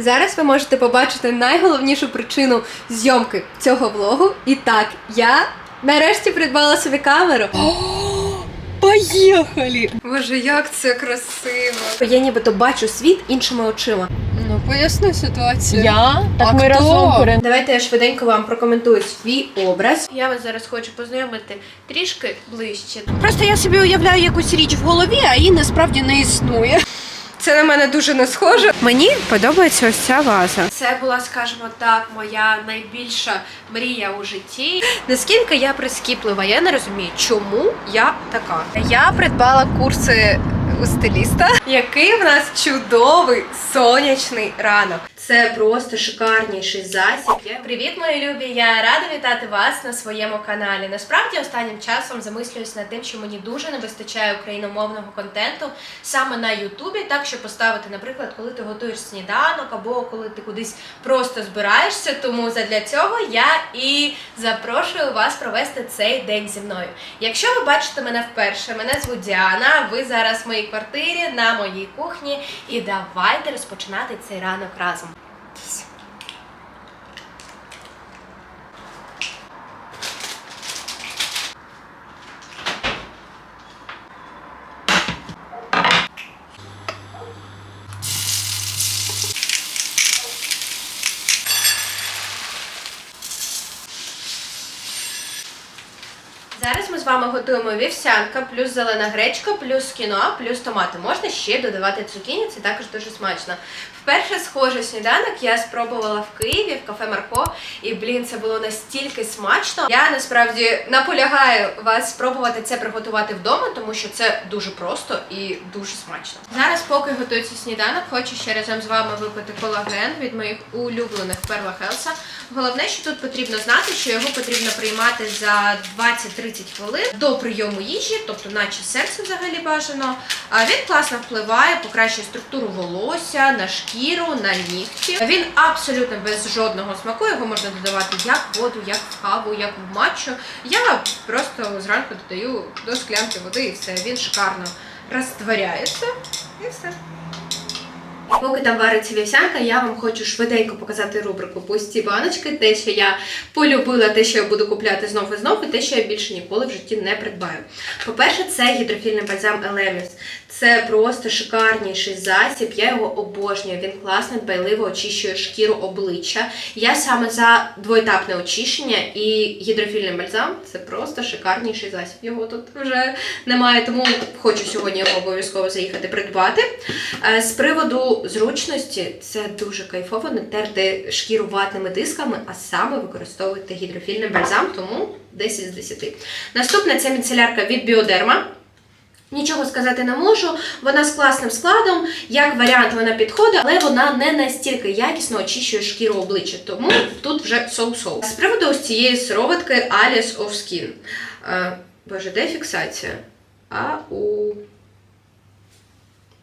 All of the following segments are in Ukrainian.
Зараз ви можете побачити найголовнішу причину зйомки цього влогу. І так, я нарешті придбала собі камеру. Поїхали! Боже, як це красиво! Я нібито бачу світ іншими очима. Ну, поясни ситуацію. Я? Так А ми хто? разом перед... Давайте я швиденько вам прокоментую свій образ. Я вас зараз хочу познайомити трішки ближче. Просто я собі уявляю якусь річ в голові, а її насправді не існує. Це на мене дуже не схоже. Мені подобається ось ця ваза. Це була, скажімо так, моя найбільша мрія у житті. Наскільки я прискіплива, я не розумію, чому я така. Я придбала курси у стиліста, який в нас чудовий сонячний ранок. Це просто шикарніший засіб. Привіт, мої любі! Я рада вітати вас на своєму каналі. Насправді останнім часом замислююсь над тим, що мені дуже не вистачає україномовного контенту саме на Ютубі, так щоб поставити, наприклад, коли ти готуєш сніданок або коли ти кудись просто збираєшся. Тому задля цього я і запрошую вас провести цей день зі мною. Якщо ви бачите мене вперше, мене звуть Діана. Ви зараз в моїй квартирі на моїй кухні, і давайте розпочинати цей ранок разом. Зараз ми з вами готуємо вівсянка, плюс зелена гречка, плюс кіноа, плюс томати. Можна ще додавати цукіні, це також дуже смачно. Вперше схожий сніданок я спробувала в Києві в кафе Марко, і блін, це було настільки смачно. Я насправді наполягаю вас спробувати це приготувати вдома, тому що це дуже просто і дуже смачно. Зараз, поки готується сніданок, хочу ще разом з вами випити колаген від моїх улюблених Перла Хелса. Головне, що тут потрібно знати, що його потрібно приймати за 20-30 хвилин до прийому їжі, тобто наче серце взагалі бажано. Він класно впливає, покращує структуру волосся, на шкіру, на нігті. Він абсолютно без жодного смаку. Його можна додавати як в воду, як в каву, як в матчу. Я просто зранку додаю до склянки води і все. Він шикарно розтворяється і все. Поки там вариться вівсянка, я вам хочу швиденько показати рубрику Пусті баночки, те, що я полюбила, те, що я буду купляти знов і знов, і те, що я більше ніколи в житті не придбаю. По-перше, це гідрофільний бальзам Елеміс. Це просто шикарніший засіб. Я його обожнюю. Він класно, дбайливо очищує шкіру обличчя. Я саме за двоетапне очищення і гідрофільний бальзам це просто шикарніший засіб. Його тут вже немає, тому хочу сьогодні його обов'язково заїхати придбати. Е, З приводу зручності, це дуже кайфово не терти шкіру ватними дисками, а саме використовувати гідрофільний бальзам, тому 10 з 10. Наступне це міцелярка від Біодерма. Нічого сказати не можу. Вона з класним складом. Як варіант, вона підходить, але вона не настільки якісно очищує шкіру обличчя. Тому тут вже соу-соу. З приводу ось цієї сироватки Alice of Skin. Е, боже, де фіксація? А у.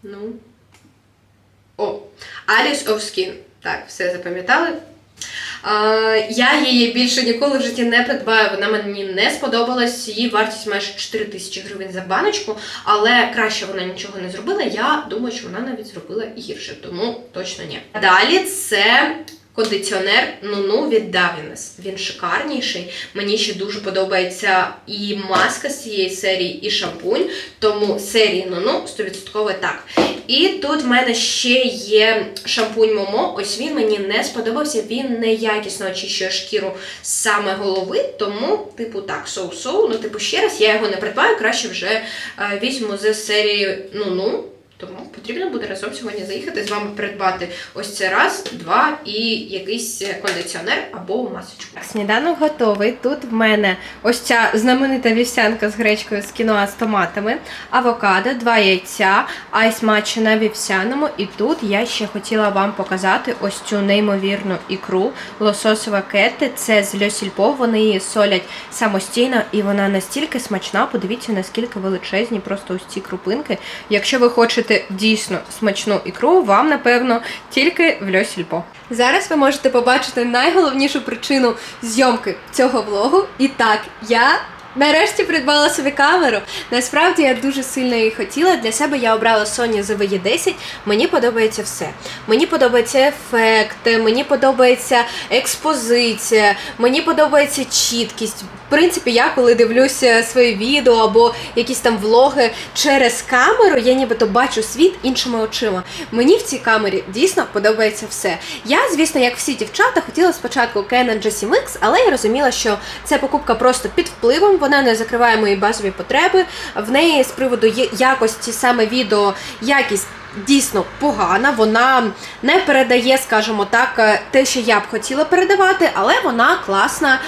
Ну. О, Alice of Skin. Так, все запам'ятали. Я її більше ніколи в житті не придбаю. Вона мені не сподобалась. Її вартість майже 4 тисячі гривень за баночку, але краще вона нічого не зробила. Я думаю, що вона навіть зробила гірше, тому точно ні. Далі це. Кондиціонер Нуну від Davines. Він шикарніший. Мені ще дуже подобається і маска з цієї серії, і шампунь. Тому серії Нуну 100% так. І тут в мене ще є шампунь Момо. Ось він мені не сподобався. Він неякісно очищує шкіру саме голови. Тому, типу, так, соу-соу. Ну, типу, ще раз я його не придбаю, краще вже е, візьму з серії Нуну. Тому потрібно буде разом сьогодні заїхати з вами придбати ось це раз, два і якийсь кондиціонер або масочку. Сніданок готовий. Тут в мене ось ця знаменита вівсянка з гречкою з кіноа з томатами, авокадо, два яйця, айс матча на вівсяному. І тут я ще хотіла вам показати ось цю неймовірну ікру лососова кети. Це з Льосільпо. Вони її солять самостійно, і вона настільки смачна. Подивіться, наскільки величезні просто ось ці крупинки. Якщо ви хочете дійсно смачну ікру, вам напевно тільки в Льосільпо. Зараз ви можете побачити найголовнішу причину зйомки цього влогу. І так, я Нарешті придбала собі камеру. Насправді я дуже сильно її хотіла. Для себе я обрала Sony ZV-10. Мені подобається все. Мені подобаються ефекти, мені подобається експозиція, мені подобається чіткість. В принципі, я коли дивлюся свої відео або якісь там влоги через камеру, я нібито бачу світ іншими очима. Мені в цій камері дійсно подобається все. Я, звісно, як всі дівчата, хотіла спочатку Canon G7X, але я розуміла, що це покупка просто під впливом, вона не закриває мої базові потреби. В неї з приводу якості саме відео якість. Дійсно погана, вона не передає, скажімо так, е, те, що я б хотіла передавати, але вона класна,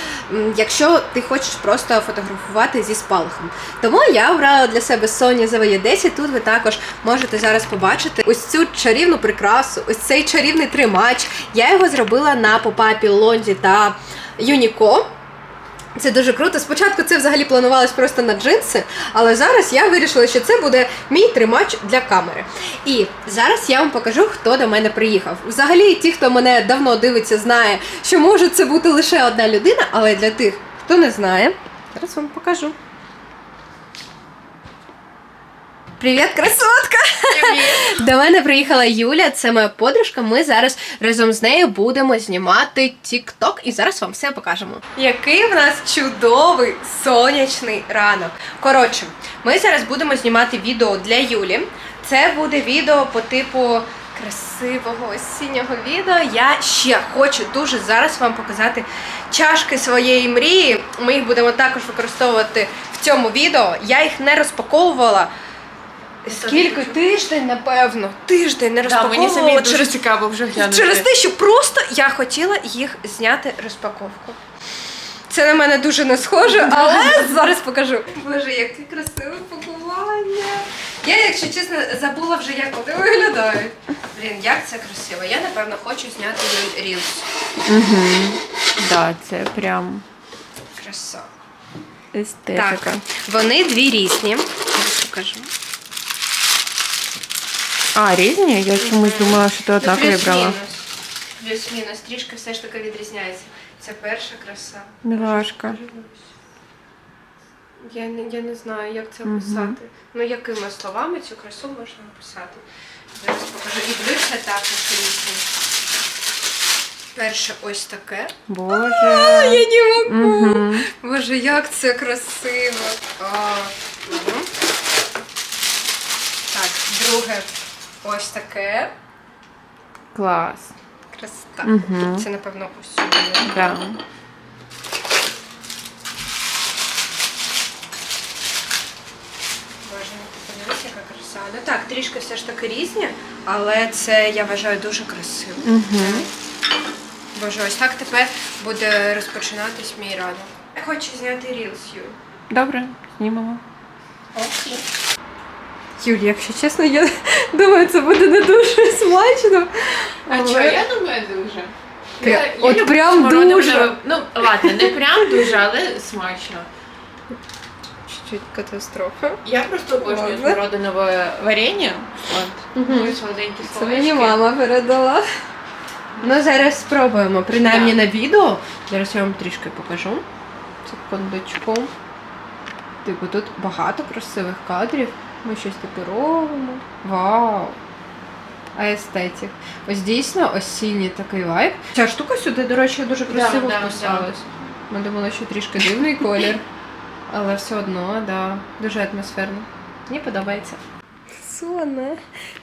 якщо ти хочеш просто фотографувати зі спалахом. Тому я обрала для себе Sony ZV-10. Тут ви також можете зараз побачити ось цю чарівну прикрасу, ось цей чарівний тримач. Я його зробила на попапі Лонді та Юніко. Це дуже круто. Спочатку це взагалі планувалось просто на джинси, але зараз я вирішила, що це буде мій тримач для камери. І зараз я вам покажу, хто до мене приїхав. Взагалі, ті, хто мене давно дивиться, знає, що може це бути лише одна людина, але для тих, хто не знає, зараз вам покажу. Привіт, красотка! До мене приїхала Юля, це моя подружка. Ми зараз разом з нею будемо знімати TikTok і зараз вам все покажемо. Який в нас чудовий сонячний ранок. Коротше, ми зараз будемо знімати відео для Юлі. Це буде відео по типу красивого осіннього відео. Я ще хочу дуже зараз вам показати чашки своєї мрії. Ми їх будемо також використовувати в цьому відео. Я їх не розпаковувала. Скільки тиждень, напевно, тиждень не Да, розпаковувала мені самі дуже через, цікаво вже глянути. через те, що просто я хотіла їх зняти розпаковку. Це на мене дуже не схоже, але зараз покажу. Боже, яке красиве пакування. Я, якщо чесно, забула вже, як вони виглядають. Блін, як це красиво. Я, напевно, хочу зняти рілс. Угу. Да, це прям Краса. естетика. Так, вони дві різні. Зараз покажу. А, різні? Я чомусь думала, що ти однакові брала. Плюс-мінус. Трішки все ж таки відрізняється. Це перша краса. Милашка. Я не, я не знаю, як це описати. Ну, якими словами цю красу можна описати. Зараз покажу. І ближче також різні. Перше ось таке. Боже. А, Я не можу. Угу. Боже, як це красиво. А, мгм. Так, друге ось таке. Клас. Красота. Угу. Це, напевно, ось сюди. Да. Ну подивись, яка краса. Ну так, трішки все ж таки різні, але це я вважаю дуже красиво. Угу. Боже, ось так тепер буде розпочинатись мій ранок. Я хочу зняти Юль. Добре, знімемо. Окей. Юль, якщо чесно, я думаю, це буде не дуже смачно. А Але- чого? Я думаю, дуже. Я- я от люблю прям смородину. дуже. Ну, ладно, не прям дуже, але смачно. Чуть-чуть катастрофа. Я просто обожнюю Ладно. смородинове варення. От. Угу. Солоденькі Це мені словечки. мама передала. Ну, зараз спробуємо. Принаймні Да. на відео. Зараз я вам трішки покажу. Секундочку. Типу, тут багато красивих кадрів. Ми щось таке робимо. Вау! А естетик. Ось дійсно осінній такий вайб. Ця штука сюди, до речі, дуже красиво да, вписалась. Ми думали, що трішки дивний колір. Але все одно, да, дуже атмосферно. Мені подобається. Соня,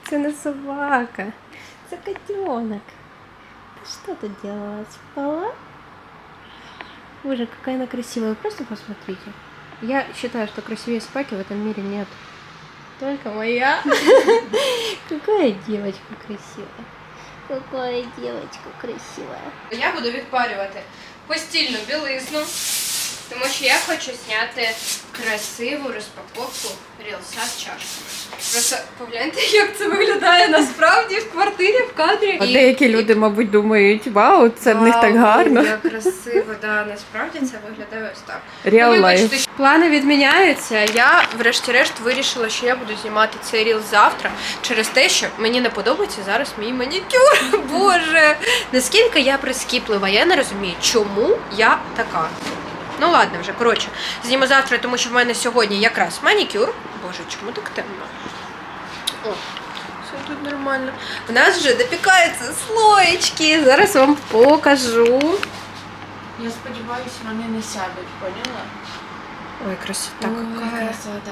це не собака, це котенок. Ты что тут делала? Спала? Боже, какая она красивая. Вы просто посмотрите. Я считаю, что красивее собаки в этом мире нет. Только моя. Какая девочка красивая. Какая девочка красивая. Я буду відпарювати постільну білизну, тому що я хочу зняти красиву розпаковку рілса з чашками. Просто погляньте, як це виглядає насправді в квартирі, в кадрі. А І- деякі люди, мабуть, думають, вау, це в них так гарно. Як красиво, да. Насправді це виглядає ось так. Реал Ну, вибачте, що Плани відміняються. Я, врешті-решт, вирішила, що я буду знімати цей ріл завтра через те, що мені не подобається зараз мій манікюр. Боже, наскільки я прискіплива, я не розумію, чому я така. Ну ладно, вже коротше, зніму завтра, тому що в мене сьогодні якраз манікюр. Боже, чому так темно? О, все тут нормально. У нас вже допікаються слоєчки. Зараз вам покажу. Я сподіваюся, вони не сядуть, поняла? Ой, красота Ой, какая. красота.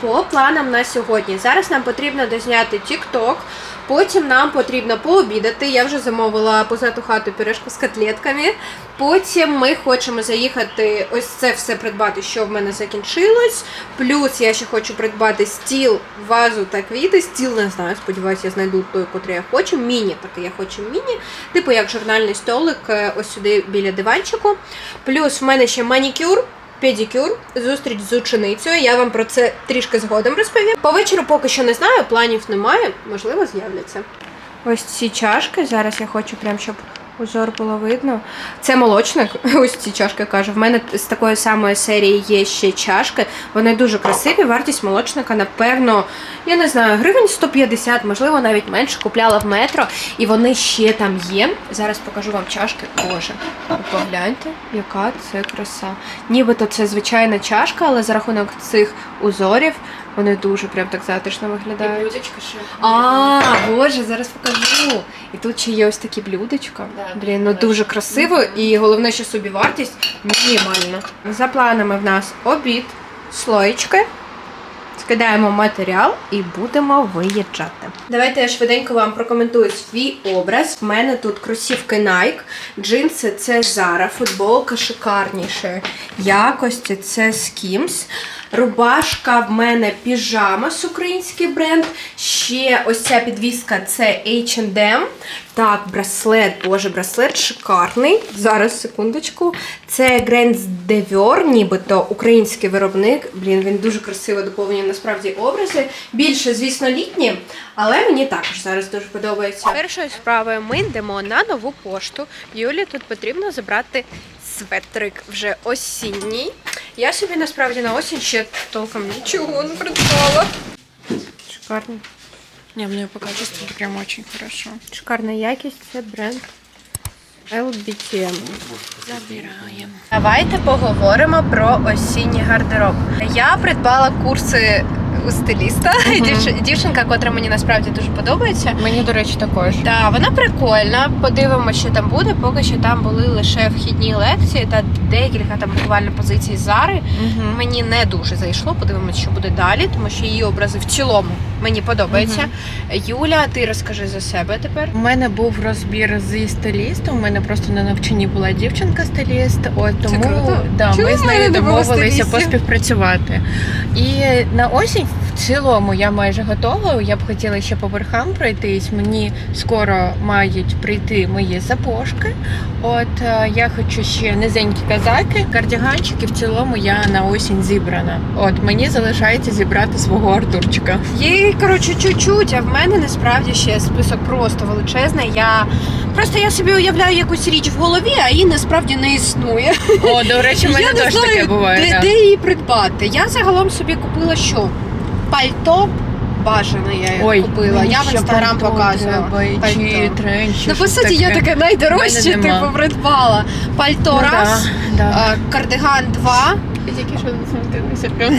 По планам на сьогодні. Зараз нам потрібно дозняти TikTok, потім нам потрібно пообідати. Я вже замовила позату хату пюрешку з котлетками. Потім ми хочемо заїхати, ось це все придбати, що в мене закінчилось. Плюс я ще хочу придбати стіл, вазу та квіти. Стіл не знаю, сподіваюся, я знайду той, котрий я хочу. Міні, такий я хочу міні. Типу як журнальний столик, е, ось сюди біля диванчику. Плюс в мене ще манікюр. Педикюр, зустріч з ученицею. Я вам про це трішки згодом розповім. По вечору поки що не знаю, планів немає, можливо, з'являться. Ось ці чашки. Зараз я хочу прям, щоб узор було видно. Це молочник. Ось ці чашки кажу. В мене з такої самої серії є ще чашки. Вони дуже красиві. Вартість молочника, напевно, я не знаю, гривень 150, можливо, навіть менше. Купляла в метро, і вони ще там є. Зараз покажу вам чашки. Боже, погляньте, яка це краса. Нібито це звичайна чашка, але за рахунок цих узорів вони дуже прям так затишно виглядають. Блюдечко ще. А, боже, зараз покажу. І тут ще є ось такі блюдечка. Да, Блін, ну дуже красиво і головне, що собі вартість мінімальна. За планами в нас обід, слоєчки. Скидаємо матеріал і будемо виїжджати. Давайте я швиденько вам прокоментую свій образ. В мене тут кросівки Nike, джинси це Zara, футболка шикарніше якості, це Skims. Рубашка в мене піжама з український бренд. Ще ось ця підвіска це H&M. Так, браслет, боже, браслет шикарний. Зараз, секундочку. Це Гренц Девер, нібито український виробник. Блін, він дуже красиво доповнює насправді образи. Більше, звісно, літні, але мені також зараз дуже подобається. Першою справою ми йдемо на нову пошту. Юлі тут потрібно забрати светрик вже осінній. Я собі насправді на осінь ще толком нічого не придбала. Шикарний. Не, мне по качеству прям очень хорошо. Шикарна якість, це бренд LBTM. Забираем. Давайте поговоримо про осінній гардероб. Я придбала курси у стиліста. Дівч- Дівчинка, котра мені насправді дуже подобається. Мені, до речі, також. Так, вона прикольна. Подивимося, що там буде. Поки що там були лише вхідні лекції та декілька там буквально позицій Зари. Угу. Мені не дуже зайшло. Подивимося, що буде далі, тому що її образи в цілому мені подобаються. Юля, ти розкажи за себе тепер. У мене був розбір зі стилістом. У мене просто на навчанні була дівчинка-стиліст. От тому круто. да, Чому ми з нею домовилися поспівпрацювати. І на осінь в цілому я майже готова. Я б хотіла ще по верхам пройтись. Мені скоро мають прийти мої запошки. От е, я хочу ще низенькі казаки, кардіганчики. В цілому я на осінь зібрана. От мені залишається зібрати свого Артурчика. Їй, коротше, чуть-чуть, а в мене насправді ще список просто величезний. Я просто я собі уявляю якусь річ в голові, а її насправді не існує. О, до речі, мене теж таке буває. де, де її придбати. Я загалом собі купила що? Пальто бажане я Ой, купила. мені Я в ще інстаграм пальто показувала. треба, і Пальто. Чи тренчі, Ну, по суті, я таке. найдорожче, В мене нема. типу, придбала. Пальто Ну, раз, да, да. кардиган два. Які тільки що засмутилася прям.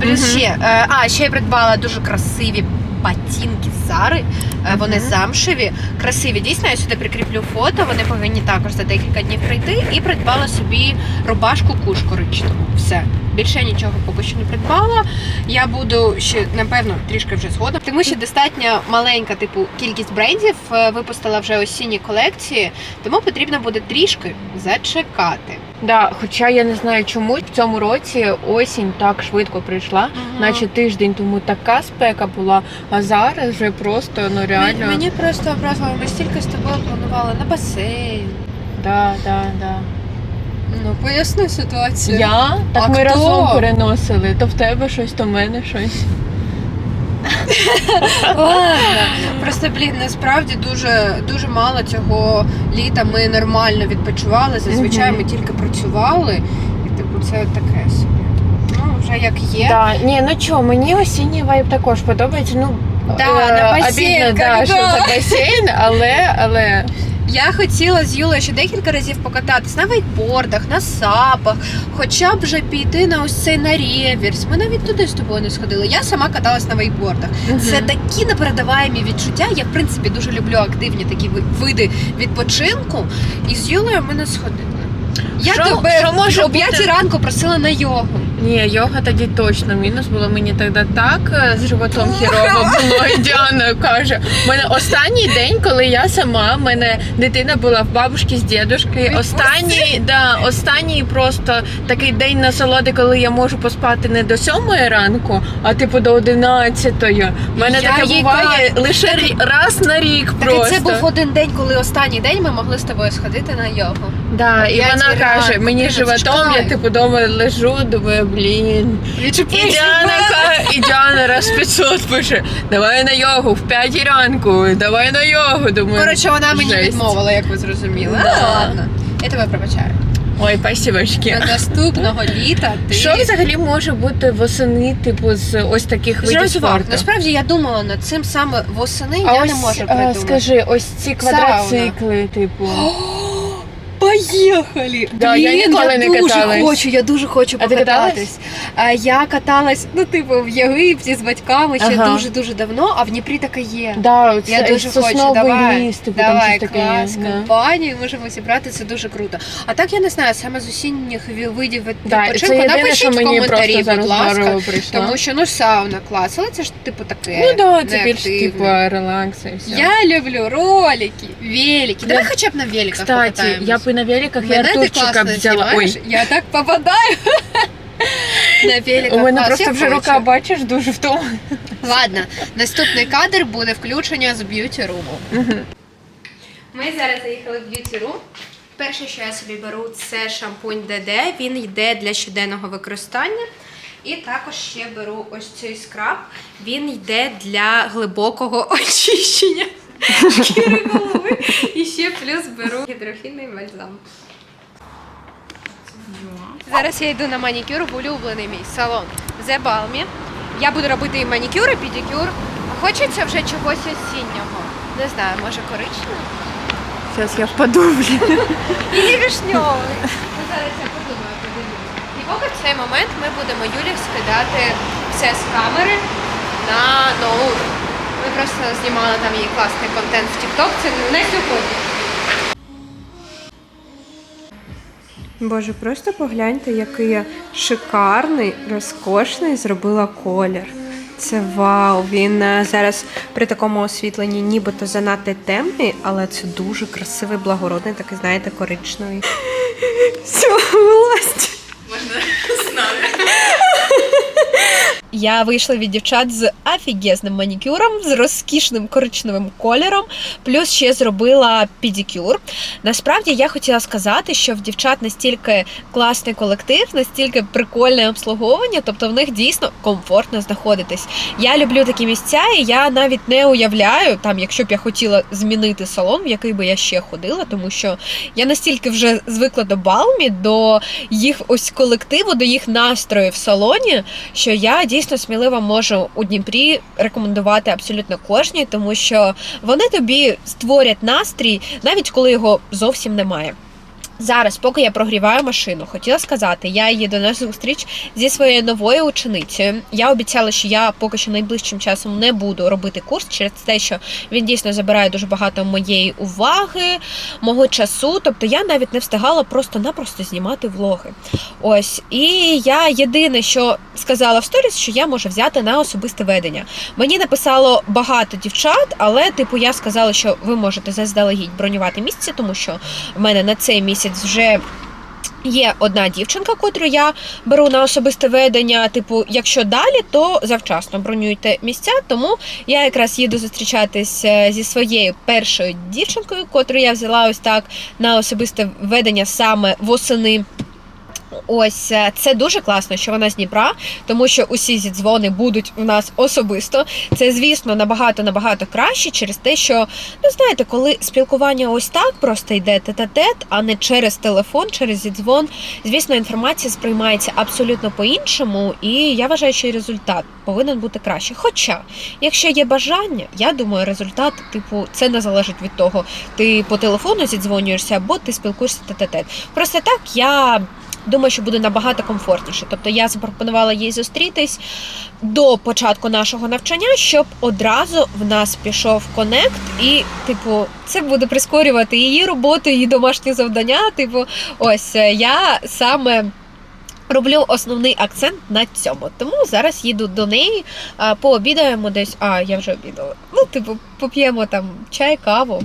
Плюс ще. е, А, ще я придбала дуже красиві ботинки Зари. Е, Вони замшеві, красиві. Дійсно, я сюди прикріплю фото. Вони повинні також за декілька днів прийти. І придбала собі рубашку куш коричневу. Все. Більше нічого поки що не придбала. Я буду ще напевно трішки вже згодом. Тому що достатньо маленька, типу, кількість брендів е, випустила вже осінні колекції, тому потрібно буде трішки зачекати. Да, хоча я не знаю чому в цьому році осінь так швидко прийшла, наче тиждень тому така спека була, а зараз вже просто ну реально. Мені, мені просто образило, ми стільки з тобою планували на басейн. Да, да, да. Ну, поясни ситуацію. Я? Так А ми хто? разом переносили. То в тебе щось, то в мене щось. Ладно. Просто, блін, насправді дуже, дуже мало цього літа ми нормально відпочивали. Зазвичай ми тільки працювали. І типу це таке собі. Ну, вже як є. Да, ні, ну чого, мені осінній вайб також подобається. Ну Да, е, на басейн, обідно, да, когда? що за басейн, але, але Я хотіла з Юлею ще декілька разів покататись на вейкбордах, на сапах, хоча б вже піти на ось цей на реверс. Ми навіть туди з тобою не сходили. Я сама каталась на вейкбордах. Це такі непередаваємі відчуття. Я, в принципі, дуже люблю активні такі ви- види відпочинку. І з Юлею ми не сходили. Я Що- тебе що може о п'ятій бути? ранку просила на йогу. Ні, йога тоді точно мінус було мені тоді так е, з животом хірово було. І Діана каже, у мене останній день, коли я сама, в мене дитина була в бабушки з дідушкою. Останній, да, останній просто такий день насолоди, коли я можу поспати не до сьомої ранку, а типу до одинадцятої. У мене Я таке їй буває лише рі- раз на рік Так просто. і це був один день, коли останній день ми могли з тобою сходити на йогу. Да, і п'ятій вона каже, мені животом, я типу дома лежу, думаю, блін. І Діана, ка- і Діана раз 500 пише, давай на йогу в 5 ранку, давай на йогу. Думаю, Коротше, вона мені жесть. відмовила, як ви зрозуміли. Да. Але ладно, я тебе пробачаю. Ой, спасибочки. До наступного літа ти Що взагалі може бути восени, типу, з ось таких видів спорту? Насправді я думала над цим саме восени. А я ось, не можу е, придумати. скажи, ось ці квадроцикли, типу. Поїхали! Да, я ніколи не дуже каталась. хочу, я дуже хочу А ти покататись. А, я каталась, ну, типу, в Єгипті з батьками ще Ага. дуже-дуже давно, а в Дніпрі таке є. Да, оце Я дуже хочу, сосновий давай, ліс, типу, там давай, щось таке є. клас, Да. компанію можемо зібрати, це дуже круто. А так я не знаю, саме з ві- видів від- Да, і відпочинку, це єдине, напишіть що в мені коментарі, просто будь ласка. прийшло. Тому що ну сауна клас, але це ж типу таке. Ну да, це більш неактивне. типу релакс і все. Я люблю ролики, велики. Давай хоча б на великах Кстати, покатаємось. я б і на великах, я Артурчика взяла. Ой, Я так попадаю. На великах у мене клас, просто я вже хочу. рука, бачиш, дуже втомлена. Ладно, наступний кадр буде включення з б'юті руму. Ми зараз заїхали в б'юті рум. Перше, що я собі беру, це шампунь ДД. Він йде для щоденного використання. І також ще беру ось цей скраб. Він йде для глибокого очищення шкіри голови. І ще плюс беру гідрофільний бальзам. Зараз я йду на манікюр в улюблений мій салон The Balmy. Я буду робити і манікюр, і педикюр. Хочеться вже чогось осіннього. Не знаю, може коричневий? Зараз я впаду, блін. І вишньовий. Ну, зараз я подумаю, подивлюсь. І поки в цей момент ми будемо Юлі скидати все з камери на ноут. Ми просто знімали там її класний контент в TikTok. Це не сьогодні. Боже, просто погляньте, який я шикарний, розкошний зробила колір. Це вау! Він е, зараз при такому освітленні нібито занадто темний, але це дуже красивий, благородний, такий, знаєте, коричневий. Все, власть. Я вийшла від дівчат з офігезним манікюром, з розкішним коричневим кольором, плюс ще зробила педикюр. Насправді я хотіла сказати, що в дівчат настільки класний колектив, настільки прикольне обслуговування, тобто в них дійсно комфортно знаходитись. Я люблю такі місця, і я навіть не уявляю, там, якщо б я хотіла змінити салон, в який би я ще ходила, тому що я настільки вже звикла до Балмі, до їх ось колективу, до їх настрою в салоні, що я дійсно сміливо можу у Дніпрі рекомендувати абсолютно кожній, тому що вони тобі створять настрій, навіть коли його зовсім немає. Зараз, поки я прогріваю машину, хотіла сказати, я їду на зустріч зі своєю новою ученицею. Я обіцяла, що я поки що найближчим часом не буду робити курс через те, що він дійсно забирає дуже багато моєї уваги, мого часу. Тобто я навіть не встигала просто-напросто знімати влоги. Ось, і я єдине, що сказала в сторіс, що я можу взяти на особисте ведення. Мені написало багато дівчат, але типу я сказала, що ви можете заздалегідь бронювати місце, тому що в мене на цей місяць вже. Є одна дівчинка, котру я беру на особисте ведення. Типу, якщо далі, то завчасно бронюйте місця. Тому я якраз їду зустрічатись е, зі своєю першою дівчинкою, котру я взяла ось так на особисте ведення саме восени. Ось е, це дуже класно, що вона з Дніпра, тому що усі зі дзвони будуть у нас особисто. Це, звісно, набагато набагато краще через те, що ну знаєте, коли спілкування ось так просто йде тет-а-тет, а не через телефон, через зідзвон. Звісно, інформація сприймається абсолютно по-іншому, і я вважаю, що результат повинен бути краще. Хоча, якщо є бажання, я думаю, результат, типу, це не залежить від того, ти по телефону зідзвонюєшся або ти спілкуєшся тет-а-тет. Просто так я. Думаю, що буде набагато комфортніше. Тобто я запропонувала їй зустрітись до початку нашого навчання, щоб одразу в нас пішов конект, і, типу, це буде прискорювати її роботу, її домашні завдання. Типу, ось е, я саме. Роблю основний акцент на цьому. Тому зараз їду до неї, пообідаємо десь. А, я вже обідала. Ну, типу, поп'ємо там чай, каву,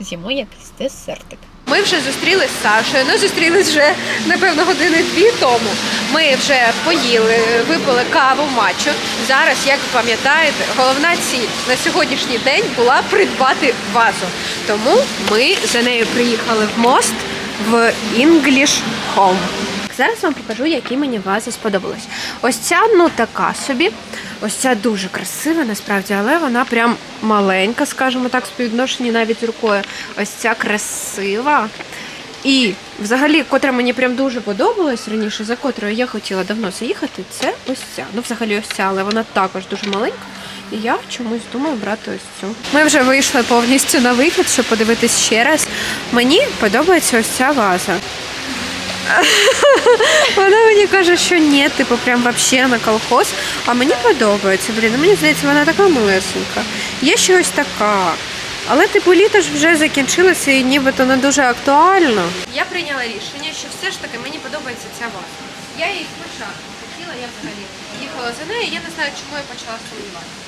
з'їмо якийсь десертик. Ми вже зустрілись з Сашою. Ну, зустрілись вже, напевно, години дві тому. Ми вже поїли, випили каву матчу. Зараз, як ви пам'ятаєте, головна ціль на сьогоднішній день була придбати вазу. Тому ми за нею приїхали в мост в English Home. Зараз вам покажу, які мені вази сподобались. Ось ця, ну така собі. Ось ця дуже красива, насправді, але вона прям маленька, скажімо так, в співвідношенні навіть рукою. Ось ця красива. І взагалі, котра мені прям дуже подобалась раніше, за котрою я хотіла давно заїхати, це ось ця. Ну, взагалі, ось ця, але вона також дуже маленька. І я чомусь думаю брати ось цю. Ми вже вийшли повністю на вихід, щоб подивитись ще раз. Мені подобається ось ця ваза. Вона мені каже, що ні, типу, прям вообще на колхоз. А мені подобається. Блін, мені здається, вона така малесенька. Є ще ось така. Але типу літо ж вже закінчилося і нібито не дуже актуально. Я прийняла рішення, що все ж таки мені подобається ця ваза. Я її спочатку хотіла, я взагалі їхала за нею, я не знаю, чому я почала сумніватися.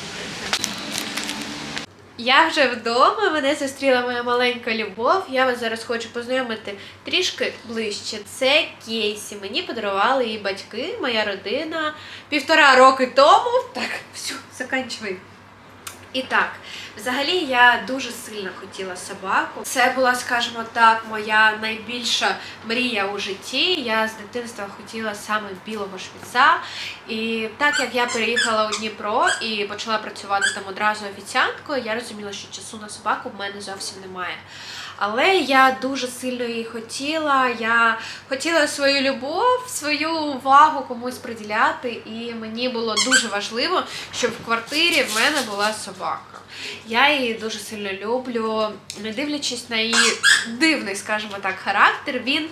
Я вже вдома, мене зустріла моя маленька любов. Я вас зараз хочу познайомити трішки ближче. Це Кейсі. Мені подарували її батьки, моя родина півтора роки тому. Так, все, заканчивай. І так, взагалі я дуже сильно хотіла собаку. Це була, скажімо так, моя найбільша мрія у житті. Я з дитинства хотіла саме білого швіца. І так як я переїхала у Дніпро і почала працювати там одразу офіціанткою, я розуміла, що часу на собаку в мене зовсім немає. Але я дуже сильно її хотіла. Я хотіла свою любов, свою увагу комусь приділяти, і мені було дуже важливо, щоб в квартирі в мене була собака. Я її дуже сильно люблю, не дивлячись на її дивний, скажімо так, характер. Він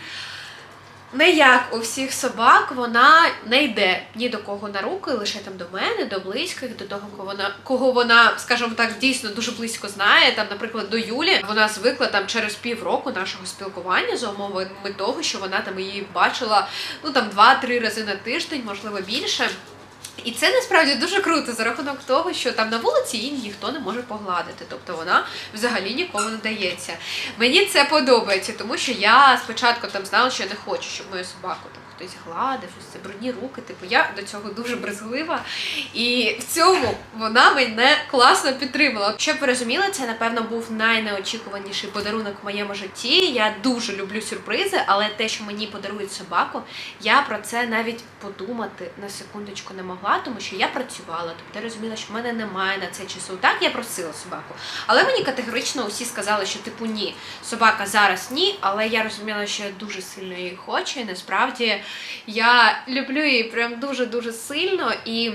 не як у всіх собак, вона не йде ні до кого на руки, лише там до мене, до близьких, до того, кого вона, кого вона, скажімо так, дійсно дуже близько знає. Там, наприклад, до Юлі вона звикла там через півроку нашого спілкування за умовами того, що вона там її бачила ну там два-три рази на тиждень, можливо більше. І це насправді дуже круто за рахунок того, що там на вулиці її ніхто не може погладити, тобто вона взагалі нікому не дається. Мені це подобається, тому що я спочатку там знала, що я не хочу, щоб мою собаку там хтось гладив, ось це брудні руки. Типу я до цього дуже брезглива. І в цьому вона мене класно підтримала. Щоб ви розуміли, це напевно був найнеочікуваніший подарунок в моєму житті. Я дуже люблю сюрпризи, але те, що мені подарують собаку, я про це навіть подумати на секундочку не могла, тому що я працювала. Тобто я розуміла, що в мене немає на це часу. Так, я просила собаку. Але мені категорично усі сказали, що типу ні, собака зараз ні, але я розуміла, що я дуже сильно її хочу, і насправді я люблю її прям дуже-дуже сильно і.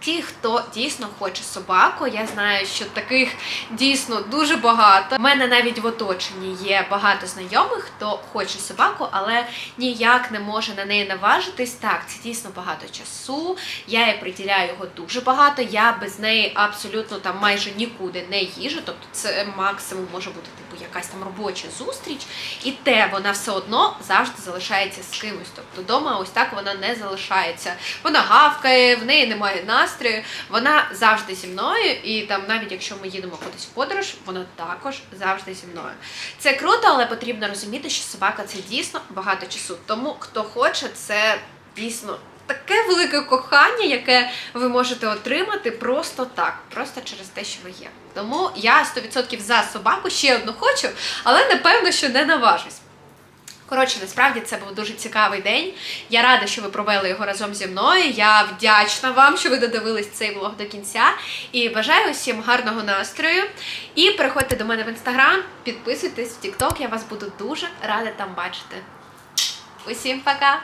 Ті, хто дійсно хоче собаку, я знаю, що таких дійсно дуже багато. У мене навіть в оточенні є багато знайомих, хто хоче собаку, але ніяк не може на неї наважитись. Так, це дійсно багато часу. Я їй приділяю його дуже багато. Я без неї абсолютно там майже нікуди не їжу. Тобто, це максимум може бути типу якась там робоча зустріч, і те вона все одно завжди залишається з кимось. Тобто, вдома ось так вона не залишається. Вона гавкає, в неї немає настрою. Вона завжди зі мною, і там, навіть якщо ми їдемо кудись в подорож, вона також завжди зі мною. Це круто, але потрібно розуміти, що собака це дійсно багато часу. Тому хто хоче, це дійсно. Таке велике кохання, яке ви можете отримати просто так, просто через те, що ви є. Тому я 100% за собаку ще одну хочу, але напевно, що не наважусь. Коротше, насправді це був дуже цікавий день. Я рада, що ви провели його разом зі мною. Я вдячна вам, що ви додивились цей влог до кінця. І бажаю усім гарного настрою. І переходьте до мене в інстаграм, підписуйтесь в Тікток, я вас буду дуже рада там бачити. Усім пока!